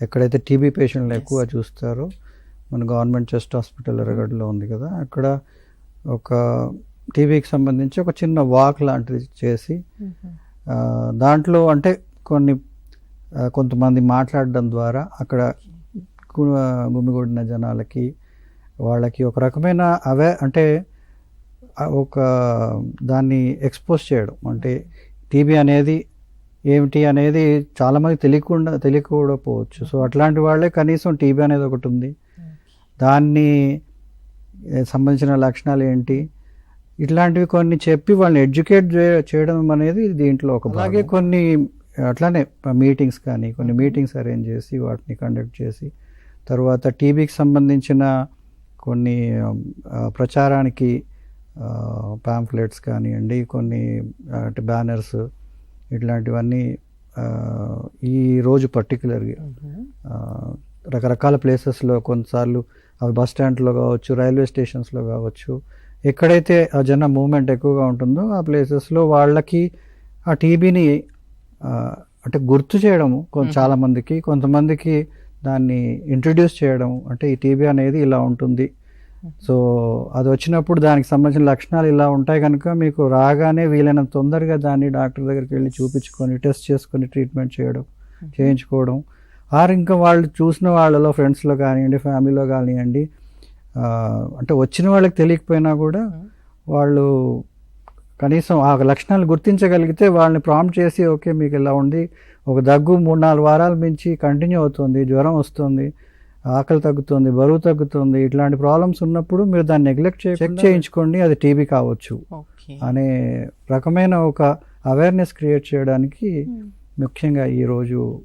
ఎక్కడైతే టీబీ పేషెంట్లు ఎక్కువ చూస్తారో మన గవర్నమెంట్ చెస్ట్ హాస్పిటల్ ఎర్రగడ్డలో ఉంది కదా అక్కడ ఒక టీబీకి సంబంధించి ఒక చిన్న వాక్ లాంటిది చేసి దాంట్లో అంటే కొన్ని కొంతమంది మాట్లాడడం ద్వారా అక్కడ గుమిగూడిన జనాలకి వాళ్ళకి ఒక రకమైన అవే అంటే ఒక దాన్ని ఎక్స్పోజ్ చేయడం. అంటే టీబీ అనేది ఏమిటి అనేది చాలామంది తెలియకుండా తెలియకపోవచ్చు సో అట్లాంటి వాళ్ళే కనీసం టీబీ అనేది ఒకటి ఉంది. దాన్ని సంబంధించిన లక్షణాలు ఏంటి? ఇట్లాంటివి కొన్ని చెప్పి వాళ్ళని ఎడ్యుకేట్ చేయడం అనేది దీంట్లో ఒక అలాగే కొన్ని అట్లానే మీటింగ్స్ కానీ కొన్ని మీటింగ్స్ అరేంజ్ చేసి వాటిని కండక్ట్ చేసి తర్వాత టీబీకి సంబంధించిన కొన్ని ప్రచారానికి పాంఫ్లెట్స్ కానివ్వండి కొన్ని బ్యానర్స్ ఇట్లాంటివన్నీ ఈ రోజు పర్టికులర్గా రకరకాల ప్లేసెస్లో కొన్నిసార్లు అవి బస్ స్టాండ్లో కావచ్చు రైల్వే స్టేషన్స్లో కావచ్చు ఎక్కడైతే ఆ జన మూమెంట్ ఎక్కువగా ఉంటుందో ఆ ప్లేసెస్లో వాళ్ళకి ఆ టీబీని అంటే గుర్తు చేయడము కొంత చాలా మందికి కొంతమందికి దాన్ని ఇంట్రడ్యూస్ చేయడం అంటే ఈ టీబీ అనేది ఇలా ఉంటుంది సో అది వచ్చినప్పుడు దానికి సంబంధించిన లక్షణాలు ఇలా ఉంటాయి కనుక మీకు రాగానే వీలైనంత తొందరగా దాన్ని డాక్టర్ దగ్గరికి వెళ్ళి చూపించుకొని టెస్ట్ చేసుకొని ట్రీట్మెంట్ చేయడం చేయించుకోవడం. ఆర్ ఇంకా వాళ్ళు చూసిన వాళ్ళలో ఫ్రెండ్స్లో కానివ్వండి ఫ్యామిలీలో కానివ్వండి అంటే వచ్చిన వాళ్ళకి తెలియకపోయినా కూడా వాళ్ళు కనీసం ఆ లక్షణాలు గుర్తించగలిగితే వాళ్ళని ప్రాంప్ట్ చేసి ఓకే మీకు ఇలా ఉంది ఒక దగ్గు మూడు నాలుగు వారాల మించి కంటిన్యూ అవుతుంది జ్వరం వస్తుంది ఆకలి తగ్గుతుంది బరువు తగ్గుతుంది ఇట్లాంటి ప్రాబ్లమ్స్ ఉన్నప్పుడు మీరు దాన్ని నెగ్లెక్ట్ చెక్ చేయించుకోండి అది టీబీ కావచ్చు. అనే రకమైన ఒక అవేర్నెస్ క్రియేట్ చేయడానికి ముఖ్యంగా ఈరోజు